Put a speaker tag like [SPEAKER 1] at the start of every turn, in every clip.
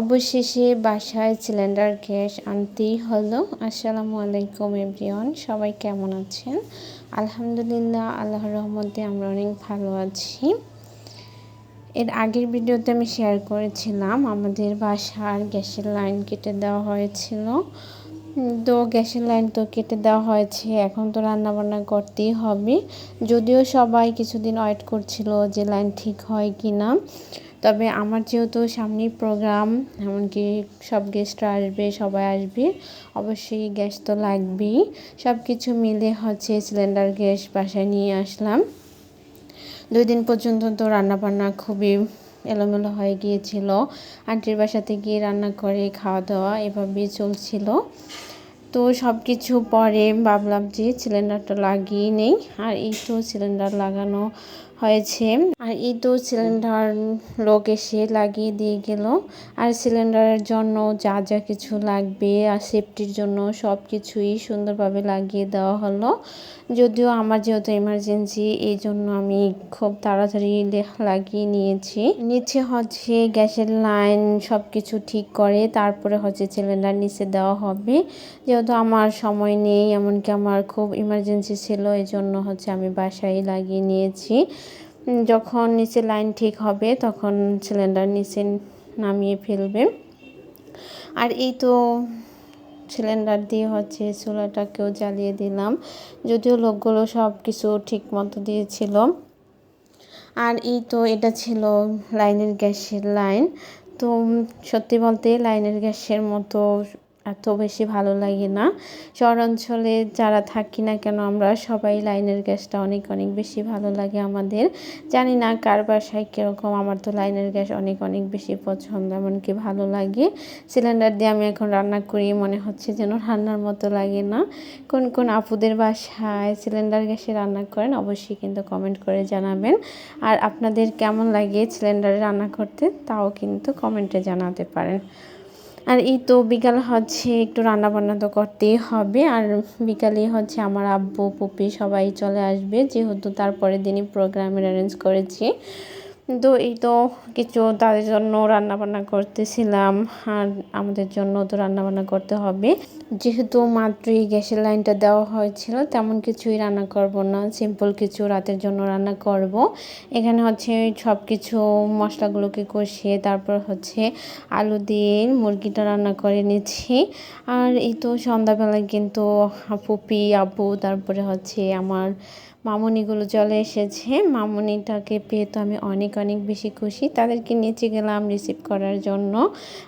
[SPEAKER 1] অবশেষে বাসায় cylinder gas আনতেই হলো। আসসালামু আলাইকুম এভরিওয়ান, সবাই কেমন আছেন? আলহামদুলিল্লাহ আল্লাহ রহমতে আমরা অনেক ভালো আছি। এর আগের ভিডিওতে আমি শেয়ার করেছিলাম, আমাদের বাসার গ্যাসের লাইন কেটে দেওয়া হয়েছিল। তো গ্যাসের লাইন তো কেটে দেওয়া হয়েছে, এখন তো রান্নাবান্না করতেই হবে। যদিও সবাই কিছুদিন ওয়েট করছিল যে লাইন ঠিক হয় কি না তবে আমার যেহেতু সামনেই প্রোগ্রাম এমনকি সব গেস্টরা আসবে, সবাই আসবে, অবশ্যই গ্যাস তো লাগবেই। সব কিছু মিলে হচ্ছে সিলিন্ডার গ্যাস বাসায় নিয়ে আসলাম। দুই দিন পর্যন্ত তো রান্নাবান্না খুবই এলোমেলো হয়ে গিয়েছিল। আন্টির বাসাতে গিয়ে রান্না করে খাওয়া দাওয়া এভাবেই চলছিল। তো সব কিছু পরে ভাবলাম যে সিলিন্ডারটা লাগিয়ে নেই। আর এই তো সিলিন্ডার লাগানো হয়েছে। আর এই তো সিলিন্ডার লোক এসে লাগিয়ে দিয়ে গেল। আর সিলিন্ডারের জন্য যা যা কিছু লাগবে আর সেফটির জন্য সব কিছুই সুন্দরভাবে লাগিয়ে দেওয়া হলো। যদিও আমার যেহেতু এমার্জেন্সি এই জন্য আমি খুব তাড়াতাড়ি লাগিয়ে নিয়েছি। নিচে হচ্ছে গ্যাসের লাইন সব কিছু ঠিক করে, তারপরে হচ্ছে সিলিন্ডার নিচে দেওয়া হবে। যেহেতু আমার সময় নেই, এমনকি আমার খুব ইমার্জেন্সি ছিল, এই জন্য হচ্ছে আমি বাসায় লাগিয়ে নিয়েছি। যখন নিচে লাইন ঠিক হবে, তখন সিলিন্ডার নিচে নামিয়ে ফেলবে। আর এই তো সিলিন্ডার দিয়ে হচ্ছে চুলাটাকেও জ্বালিয়ে দিলাম। যদিও লোকগুলো সব কিছু ঠিক মতো দিয়েছিল। আর এই তো এটা ছিল লাইনের গ্যাসের লাইন। তো সত্যি বলতে লাইনের গ্যাসের মতো এত বেশি ভালো লাগে না। শহর অঞ্চলে যারা থাকি না কেন, আমরা সবাই লাইনের গ্যাসটা অনেক অনেক বেশি ভালো লাগে আমাদের। জানি না কার বাসায় কীরকম, আমার তো লাইনের গ্যাস অনেক অনেক বেশি পছন্দ, এমনকি ভালো লাগে। সিলিন্ডার দিয়ে আমি এখন রান্না করি, মনে হচ্ছে যেন রান্নার মতো লাগে না। কোন কোন আপুদের বাসায় সিলিন্ডার গ্যাসে রান্না করেন, অবশ্যই কিন্তু কমেন্ট করে জানাবেন। আর আপনাদের কেমন লাগে সিলিন্ডারে রান্না করতে, তাও কিন্তু কমেন্টে জানাতে পারেন। আর এই তো বিকাল হচ্ছে, একটু রান্না বান্না তো করতেই হবে। আর বিকালে হচ্ছে আমার আব্বু, পুপি সবাই চলে আসবে, যেহেতু তারপরের দিনই প্রোগ্রামের অ্যারেঞ্জ করেছি। তো এই তো কিছু তাদের জন্য রান্নাবান্না করতেছিলাম, আর আমাদের জন্য তো রান্নাবান্না করতে হবে। যেহেতু মাত্রই গ্যাসের লাইনটা দেওয়া হয়েছিল, তেমন কিছুই রান্না করব না সিম্পল কিছু রাতের জন্য রান্না করব। এখানে হচ্ছে সব কিছু মশলাগুলোকে কষিয়ে তারপর হচ্ছে আলু দিয়ে মুরগিটা রান্না করে নিচ্ছি। আর এই তো সন্ধ্যাবেলায় কিন্তু পুপি আব্বু, তারপরে হচ্ছে আমার মামনিগুলো চলে এসেছে। মামনিটাকে পেয়ে তো আমি অনেক অনেক বেশি খুশি। তাদেরকে নিচে গেলাম রিসিভ করার জন্য।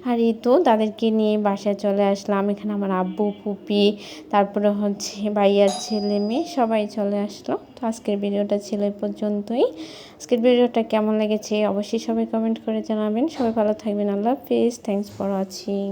[SPEAKER 1] আর এই তো তাদেরকে নিয়ে বাসায় চলে আসলাম। এখানে আমার আব্বু পুপি তারপরে হচ্ছে ভাইয়ার ছেলে মেয়ে, সবাই চলে আসলো। তো আজকের ভিডিওটা ছিল এই পর্যন্তই। আজকের ভিডিওটা কেমন লেগেছে অবশ্যই সবাই কমেন্ট করে জানাবেন। সবাই ভালো থাকবেন। আল্লাহ হাফিজ। Thanks for watching